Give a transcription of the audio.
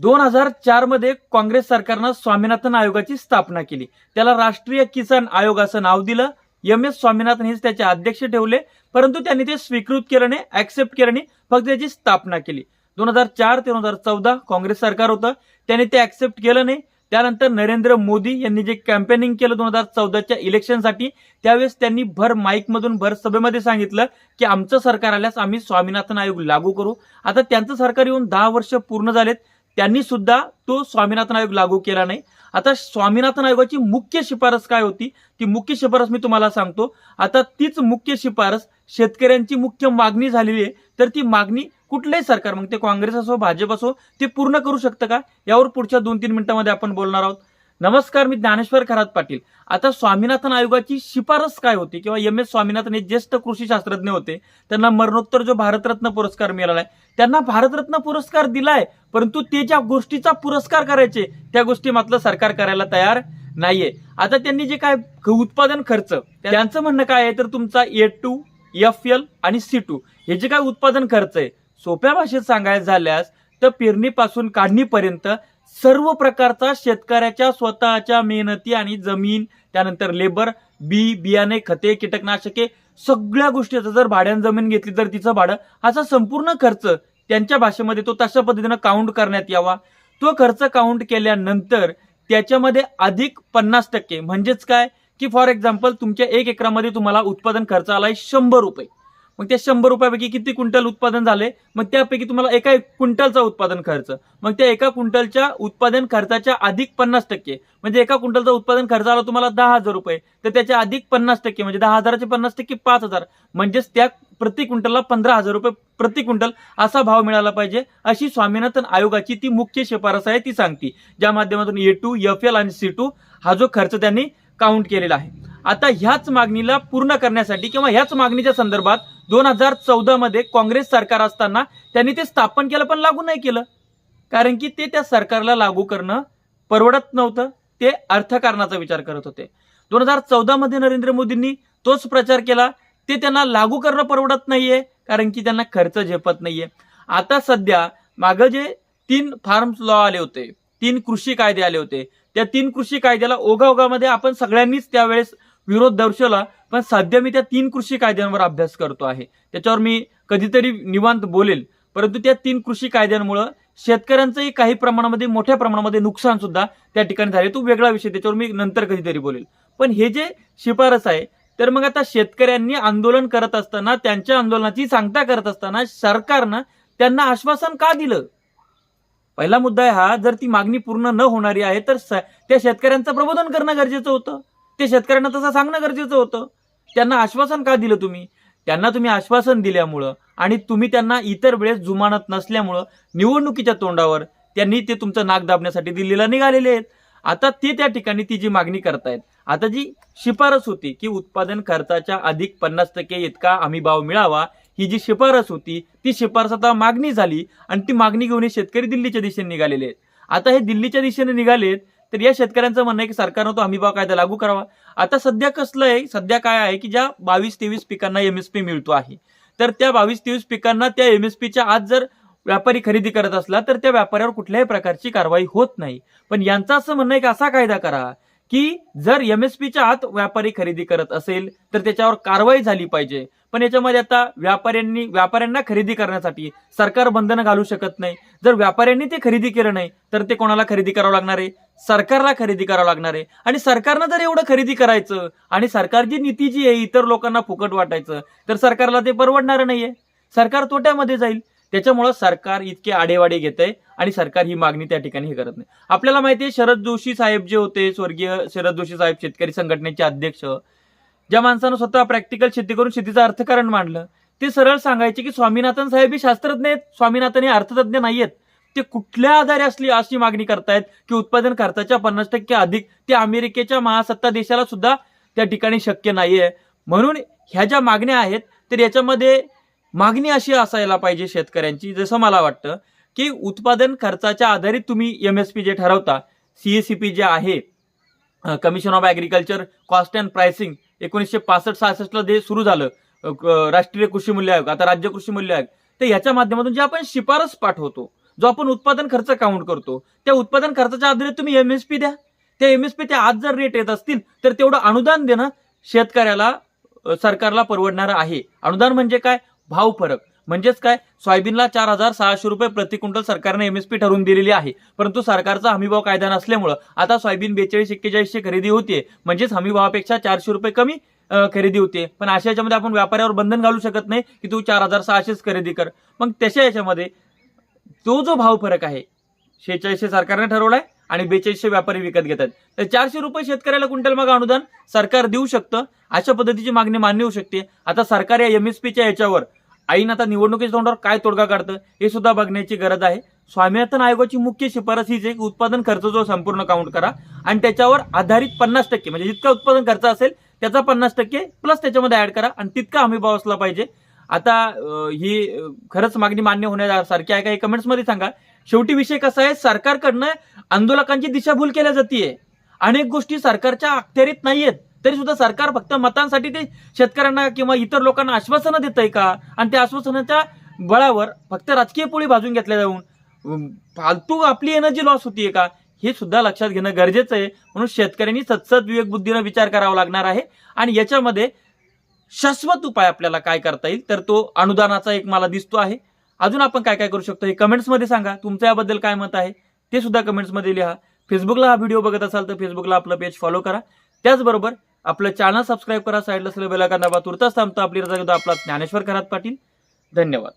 दोन हजार चारमध्ये काँग्रेस सरकारनं स्वामीनाथन आयोगाची स्थापना केली. त्याला राष्ट्रीय किसान आयोग असं नाव दिलं. एम एस स्वामीनाथन हेच त्याचे अध्यक्ष ठेवले. परंतु त्यांनी ते स्वीकृत केलं नाही ऍक्सेप्ट केलं नाही फक्त त्याची स्थापना केली. दोन हजार चार ते दोन हजार चौदा काँग्रेस सरकार होतं. त्याने ते ऍक्सेप्ट केलं नाही. त्यानंतर नरेंद्र मोदी यांनी जे कॅम्पेनिंग केलं दोन हजार चौदाच्या इलेक्शनसाठी त्यावेळेस त्यांनी भर माईकमधून भर सभेमध्ये सांगितलं की आमचं सरकार आल्यास आम्ही स्वामीनाथन आयोग लागू करू. आता त्यांचं सरकार येऊन दहा वर्ष पूर्ण झालेत. त्यांनी सुद्धा तो स्वामीनाथन आयोग लागू केला नाही. आता स्वामीनाथन आयोगाची मुख्य शिफारस काय होती? ती मुख्य शिफारस मी तुम्हाला सांगतो. आता तीच मुख्य शिफारस शेतकऱ्यांची मुख्य मागणी झालेली आहे. तर ती मागणी कुठलंही सरकार मग ते काँग्रेस असो भाजप असो ते पूर्ण करू शकतं का? यावर पुढच्या दोन तीन मिनिटांमध्ये आपण बोलणार आहोत. नमस्कार मी ज्ञानेश्वर खरात पाटील. आता स्वामीनाथन आयोगाची शिफारस काय होती? किंवा एम. एस. स्वामीनाथन हे ज्येष्ठ कृषी शास्त्रज्ञ होते. त्यांना मरणोत्तर जो भारतरत्न पुरस्कार मिळाला आहे त्यांना भारतरत्न पुरस्कार दिलाय परंतु ते ज्या गोष्टीचा पुरस्कार करायचे त्या गोष्टी मात्र सरकार करायला तयार नाहीये. आता त्यांनी जे काय उत्पादन खर्च त्यांचं म्हणणं काय आहे? तर तुमचा ए टू एफ एल आणि सी टू हे जे काय उत्पादन खर्च आहे सोप्या भाषेत सांगायचं झाल्यास तर पेरणीपासून काढणीपर्यंत सर्व प्रकारचा शेतकऱ्याच्या स्वतःच्या मेहनती आणि जमीन त्यानंतर लेबर बी बियाणे खते कीटकनाशके सगळ्या गोष्टीचं जर भाड्यानं जमीन घेतली तर तिचं भाडं असा संपूर्ण खर्च त्यांच्या भाषेमध्ये तो तशा पद्धतीनं काउंट करण्यात यावा. तो खर्च काउंट केल्यानंतर त्याच्यामध्ये अधिक पन्नास टक्के. म्हणजेच काय? की फॉर एक्झाम्पल तुमच्या एक एकरामध्ये तुम्हाला उत्पादन खर्च आलाय शंभर रुपये. मग त्या शंभर रुपयापैकी किती क्विंटल उत्पादन झाले? मग त्यापैकी तुम्हाला एका क्विंटलचा उत्पादन खर्च. मग त्या एका क्विंटलच्या उत्पादन खर्चाच्या अधिक पन्नास टक्के. म्हणजे एका क्विंटलचा उत्पादन खर्च आला तुम्हाला दहा हजार रुपये. तर त्याच्या अधिक पन्नास टक्के म्हणजे दहा हजाराचे पन्नास टक्के पाच हजार. म्हणजेच त्या प्रति क्विंटलला पंधरा हजार रुपये प्रति क्विंटल असा भाव मिळाला पाहिजे अशी स्वामीनाथन आयोगाची ती मुख्य शिफारस आहे ती सांगते. ज्या माध्यमातून ए टू एफ एल आणि सी टू हा जो खर्च त्यांनी काउंट केलेला आहे. आता ह्याच मागणीला पूर्ण करण्यासाठी किंवा ह्याच मागणीच्या संदर्भात दोन हजार चौदा मध्ये काँग्रेस सरकार असताना त्यांनी ते स्थापन केलं पण लागू नाही केलं. कारण की ते त्या सरकारला लागू करणं परवडत नव्हतं. ते अर्थकारणाचा विचार करत होते. दोन हजार चौदा मध्ये नरेंद्र मोदींनी तोच प्रचार केला. ते त्यांना लागू करणं परवडत नाहीये कारण की त्यांना खर्च झेपत नाहीये. आता सध्या मागं जे तीन फार्म्स लॉ आले होते तीन कृषी कायदे आले होते त्या तीन कृषी कायद्याला ओघाओघामध्ये आपण सगळ्यांनीच त्यावेळेस विरोध दर्शवला पण सध्या मी त्या तीन कृषी कायद्यांवर अभ्यास करतो आहे. त्याच्यावर मी कधीतरी निवांत बोलेल परंतु त्या तीन कृषी कायद्यांमुळं शेतकऱ्यांचंही काही प्रमाणामध्ये मोठ्या प्रमाणामध्ये नुकसान सुद्धा त्या ठिकाणी झाले. तो वेगळा विषय त्याच्यावर मी नंतर कधीतरी बोलेल. पण हे जे शिफारस आहे तर मग आता शेतकऱ्यांनी आंदोलन करत असताना त्यांच्या आंदोलनाची सांगता करत असताना सरकारनं त्यांना आश्वासन का दिलं? पहिला मुद्दा आहे हा जर ती मागणी पूर्ण न होणारी आहे तर त्या शेतकऱ्यांचं प्रबोधन करणं गरजेचं होतं. ते शेतकऱ्यांना तसं सांगणं गरजेचं होतं. त्यांना आश्वासन का दिलं तुम्ही? त्यांना तुम्ही आश्वासन दिल्यामुळं आणि तुम्ही त्यांना इतर वेळेस जुमानत नसल्यामुळं निवडणुकीच्या तोंडावर त्यांनी ते तुमचं नाक दाबण्यासाठी दिल्लीला निघालेले आहेत. आता ते त्या ठिकाणी ती जी मागणी करतायत. आता जी शिफारस होती की उत्पादन खर्चाच्या अधिक पन्नास टक्के इतका हमी भाव मिळावा ही जी शिफारस होती ती शिफारस आता मागणी झाली आणि ती मागणी घेऊन हे शेतकरी दिल्लीच्या दिशेने निघालेले आहेत. आता हे दिल्लीच्या दिशेने निघालेत तर या शेतकऱ्यांचं म्हणणं आहे की सरकारनं तो हमीभाव कायदा लागू करावा. आता सध्या कसलं आहे सध्या काय आहे की ज्या बावीस तेवीस पिकांना एमएसपी मिळतो आहे. तर त्या बावीस तेवीस पिकांना त्या एमएसपीच्या आज जर व्यापारी खरेदी करत असला तर त्या व्यापाऱ्यावर कुठल्याही प्रकारची कारवाई होत नाही. पण यांचं असं म्हणणं आहे की असा कायदा करा की जर एमएसपीच्या आत व्यापारी खरेदी करत असेल तर त्याच्यावर कारवाई झाली पाहिजे. पण याच्यामध्ये आता व्यापाऱ्यांनी व्यापाऱ्यांना खरेदी करण्यासाठी सरकार बंधनं घालू शकत नाही. जर व्यापाऱ्यांनी ते खरेदी केलं नाही तर ते कोणाला खरेदी करावं लागणार आहे? सरकारला खरेदी करावं लागणार आहे. आणि सरकारनं जर एवढं खरेदी करायचं आणि सरकारची नीती जी आहे इतर लोकांना फुकट वाटायचं तर सरकारला ते परवडणार नाहीये. सरकार तोट्यामध्ये जाईल. त्याच्यामुळं सरकार इतके आडेवाडे घेत आहे आणि सरकार ही मागणी त्या ठिकाणी हे करत नाही. आपल्याला माहिती आहे शरद जोशी साहेब जे होते स्वर्गीय शरद जोशी साहेब शेतकरी संघटनेचे अध्यक्ष ज्या माणसानं स्वतः प्रॅक्टिकल शेती करून शेतीचं अर्थकारण मांडलं ते सरळ सांगायचे की स्वामीनाथन साहेब हे शास्त्रज्ञ आहेत. स्वामीनाथन हे अर्थतज्ञ नाहीयेत. ते कुठल्या आधारे असली अशी मागणी करतायत की उत्पादन खर्चाच्या पन्नास टक्के अधिक ते अमेरिकेच्या महासत्ता देशाला सुद्धा त्या ठिकाणी शक्य नाहीये. म्हणून ह्या ज्या मागण्या आहेत तर याच्यामध्ये मागणी अशी असायला पाहिजे शेतकऱ्यांची. जसं मला वाटतं की उत्पादन खर्चाच्या आधारित तुम्ही एम एस पी जे ठरवता सीएसीपी जे आहे commission of agriculture cost and pricing एकोणीसशे पासष्ट सहासष्टला जे सुरू झालं राष्ट्रीय कृषी मूल्य आयोग आता राज्य कृषी मूल्य आयोग तर याच्या माध्यमातून जे आपण शिफारस पाठवतो जो आपण उत्पादन खर्च काउंट करतो त्या उत्पादन खर्चाच्या आधारे तुम्ही एमएसपी द्या. त्या एमएसपी त्या आज जर रेट येत असतील तर तेवढं अनुदान देणं शेतकऱ्याला सरकारला परवडणारं आहे. अनुदान म्हणजे काय? भाव फरक. म्हणजेच काय? सोयाबीनला चार हजार सहाशे रुपये प्रति क्विंटल सरकारने एमएसपी ठरवून दिलेली आहे. परंतु सरकारचा हमीभाव कायदा नसल्यामुळं आता सोयाबीन बेचाळीस एक्केचाळीसशे खरेदी होते म्हणजेच हमीभावापेक्षा चारशे रुपये कमी खरेदी होते पण अशा याच्यामध्ये आपण व्यापाऱ्यावर बंधन घालू शकत नाही की तू चार हजार सहाशेच खरेदी कर. मग तशा याच्यामध्ये तो जो भाव फरक आहे शेहेचाळीसशे सरकारने ठरवलाय आणि बेचाळीसशे व्यापारी विकत घेतात. तर चारशे रुपये शेतकऱ्याला क्विंटल मग अनुदान सरकार देऊ शकतं अशा पद्धतीची मागणी मान्य होऊ शकते. आता सरकार या एमएसपीच्या याच्यावर आईन आता निवडणुकीच्या तोंडावर काय तोडगा काढतं हे सुद्धा बघण्याची गरज आहे. स्वामीनाथन आयोगाची मुख्य शिफारस हीच आहे की उत्पादन खर्च जो संपूर्ण काउंट करा आणि त्याच्यावर आधारित पन्नास टक्के म्हणजे जितका उत्पादन खर्च असेल त्याचा पन्नास टक्के प्लस त्याच्यामध्ये ऍड करा आणि तितका हमी भाव असला पाहिजे. आता ही खरंच मागणी मान्य होण्यासारखी आहे का हे कमेंट्समध्ये सांगा. शेवटी विषय कसा आहे? सरकारकडनं आंदोलकांची दिशाभूल केल्या जाते अनेक गोष्टी सरकारच्या अखत्यारीत नाहीयेत. तरी सुद्धा सरकार फक्त मतांसाठी ते शेतकऱ्यांना किंवा इतर लोकांना आश्वासनं देत आहे का? आणि त्या आश्वासनाच्या बळावर फक्त राजकीय पोळी भाजून घेतल्या जाऊन फालतू आपली एनर्जी लॉस होतीये का? हे सुद्धा लक्षात घेणं गरजेचं आहे. म्हणून शेतकऱ्यांनी सतसत विवेकबुद्धीनं विचार करावा लागणार आहे. आणि याच्यामध्ये शाश्वत उपाय आपल्याला काय करता येईल तर तो अनुदानाचा एक मला दिसतो आहे. अजून आपण काय काय करू शकतो हे कमेंट्समध्ये सांगा. तुमचं याबद्दल काय मत आहे ते सुद्धा कमेंट्समध्ये लिहा. फेसबुकला हा व्हिडिओ बघत असाल तर फेसबुकला आपलं पेज फॉलो करा. त्याचबरोबर आपलं चॅनल सबस्क्राईब करा. साईडला असलेलं बेलायकन दाबा. तुर्तास थांबतो. आपली रजा घेतो आपला ज्ञानेश्वर खरात पाटील. धन्यवाद.